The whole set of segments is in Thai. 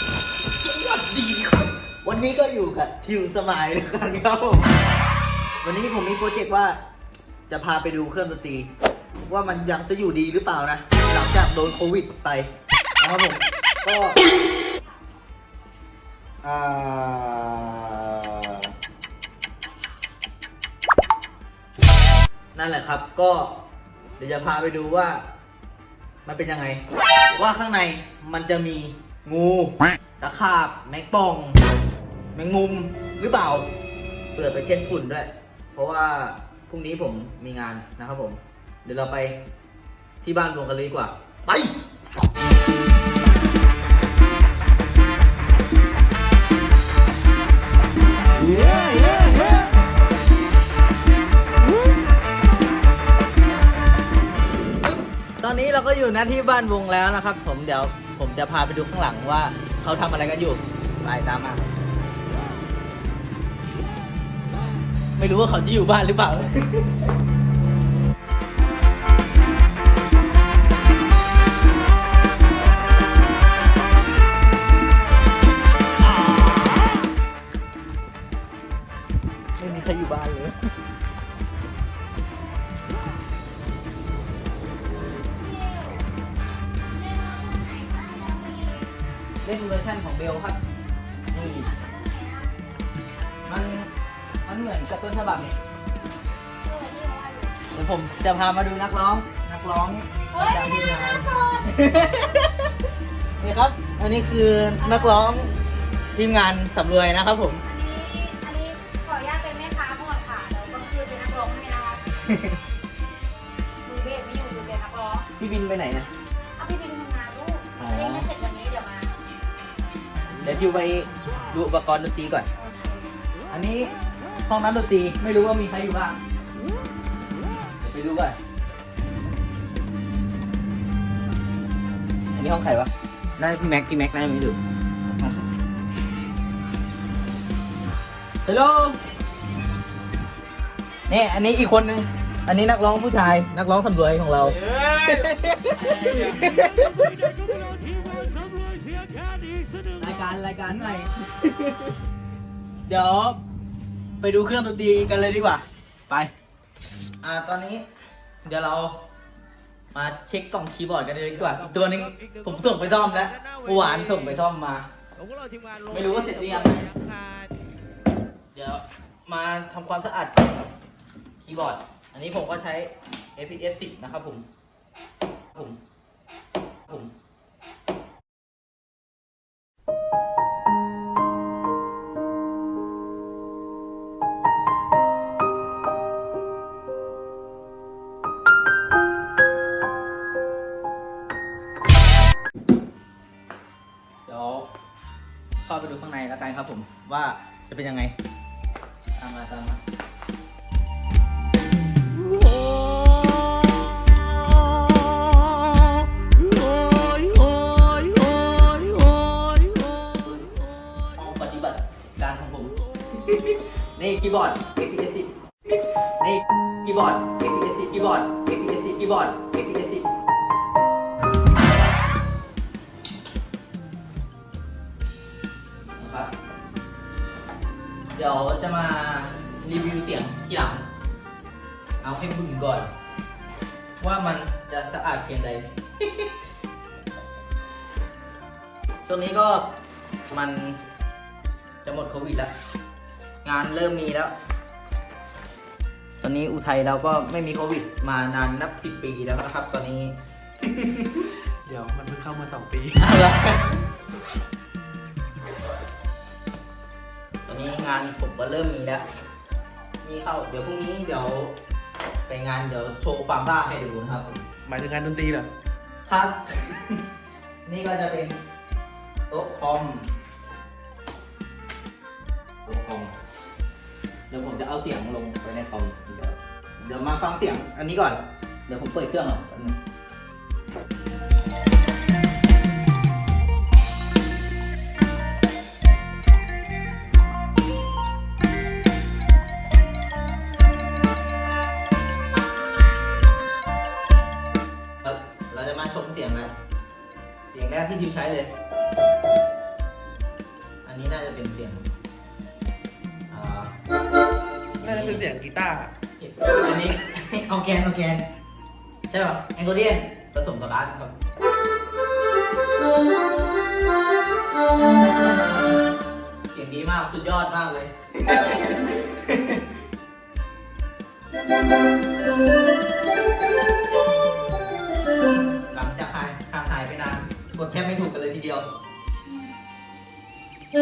สวัสดีครับ วันนี้ก็อยู่กับทิวสมายนะครับผมวันนี้ผมมีโปรเจกต์ว่าจะพาไปดูเครื่องดนตรี ว่ามันยังจะอยู่ดีหรือเปล่านะ หลังจากโดนโควิดไปนะครับผมก็อ่านั่นแหละครับก็เดี๋ยวจะพาไปดูว่า มันเป็นยังไง ว่าข้างในมันจะมี งูตะขาบแมงป่อง แมงมุมหรือเปล่า เปิดไปเช็ดฝุ่นด้วย เพราะว่าพรุ่งนี้ผมมีงานนะครับผม เดี๋ยวเราไปที่บ้านรวงกันเลยดีกว่า ไปตอนนี้เราก็อยู่หน้าที่บ้านวงแล้วนะครับ ผมเดี๋ยว ผมจะพาไปดูข้างหลังว่าเขาทำอะไรกันอยู่ไปตามมา ไม่รู้ว่าเขาจะอยู่บ้านหรือเปล่า ไม่มีใครอยู่บ้านเลย เล่นเวอร์ชันของเบลครับ นี่ มัน มันเหมือนกับต้นฉบับนี่เดี๋ยวผมจะพามาดูนักร้อง นักร้องเฮ้ยประจำไม่ทีมได้งานนะโซนนี่ครับ อันนี้คือนักร้องทีมงานสำรวยนะครับผม อันนี้ขออนุญาตเป็นแม่ค้าก่อนค่ะเดี๋ยวก็คือเป็นนักร้องให้นะคะมือเบสไม่อยู่อยู่เป็นนักร้อง พี่บินไปไหนนะ ดี๋ยวทิวไปดูอุปกรณ์ดนตรีก่อนโอเคอันนี้ห้องนักดนตรีไม่รู้ว่ามีใครอยู่บ้างเดี๋ยวไปดูก่อนอันนี้ห้องใครวะน่าจะพี่แม็กพี่แม็กน่าจะไม่ดูฮัลโหลนี่อันนี้อีกคนนึง อันนี้นักร้องผู้ชาย นักร้องสำรวยของเราราย การรายการใหม่ เดี๋ยว ไปดูเครื่องดนตรีกันเลยดีกว่า ไป อ่าตอนนี้ เดี๋ยวเรามาเช็คกล่องคีย์บอร์ดกันเลยดีกว่าอีกตัวนึงผมส่งไปซ่อมแล้วเมื่อวานส่งไปซ่อมมา ไม่รู้ว่าเสร็จหรือยังเดี๋ยวมาทำความสะอาดคีย์บอร์ด อันนี้ผมก็ใช้ APS 10 นะครับผมผม ยวเข้าไปดูข้างในแล้วกันครับผมว่าจะเป็นยังไง ตามมาตามมาห้องปฏิบัติการของผม นี่คีย์บอร์ด APS 10นี่คีย์บอร์ด APS 10คีย์บอร์ด APS 10คีย์บอร์ด APS เดี๋ยวจะมารีวิวเสียงทีหลัง เอาให้บึ้งก่อน ว่ามันจะสะอาดเพียงใด ช่วงนี้ก็มันจะหมดโควิดแล้ว งานเริ่มมีแล้ว ตอนนี้อุทัยเราก็ไม่มีโควิด มานานนับสิบปีแล้วนะครับ ตอนนี้ เดี๋ยวมันเพิ่งเข้ามาสองปี นนี้งานผมก็เริ่มมีแล้วมีเข้าเดี๋ยวพรุ่งนี้เดี๋ยวไปงานเดี๋ยวโชว์ความบ้าให้ดูนะครับผมหมายถึงงานดนตรีเหรอ ครับ นี่ก็จะเป็นโต๊ะคอมโต๊ะคอมเดี๋ยวผมจะเอาเสียงลงไปในคอมเดี๋ยวเดี๋ยวมาฟังเสียงอันนี้ก่อน เดี๋ยวผมเปิดเครื่องก่อน เราจะมาชมเสียงแล้วเสียงแรกที่ทิวใช้เลยเป็นเสียงอ่าน่าจะเป็นเสียงกีตาร์อันนี้ เอาแกนเอาแกนใช่ป่ะแองโกเดียนผสมกับร้านครับเสียงดีมากสุดยอดมากเลย ดียวเดี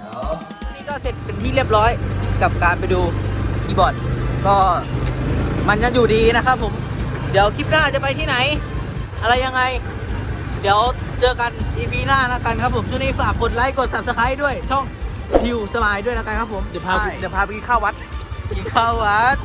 ๋ยวนี่ก็เสร็จเป็นที่เรียบร้อยกับการไปดูคีย์บอร์ด ก็มันจะอยู่ดีนะครับผม เดี๋ยวคลิปหน้าจะไปที่ไหน อะไรยังไง เดี๋ยวเจอกัน EP หน้าแล้วกันครับผมช่วงนี้ฝากกดไลค์กด subscribe ด้วยช่อง ทิวสมายด้วยแล้วกันครับผม เดี๋ยวพาใช่เดี๋ยวพาไปกินข้าววัด กินข้าววัด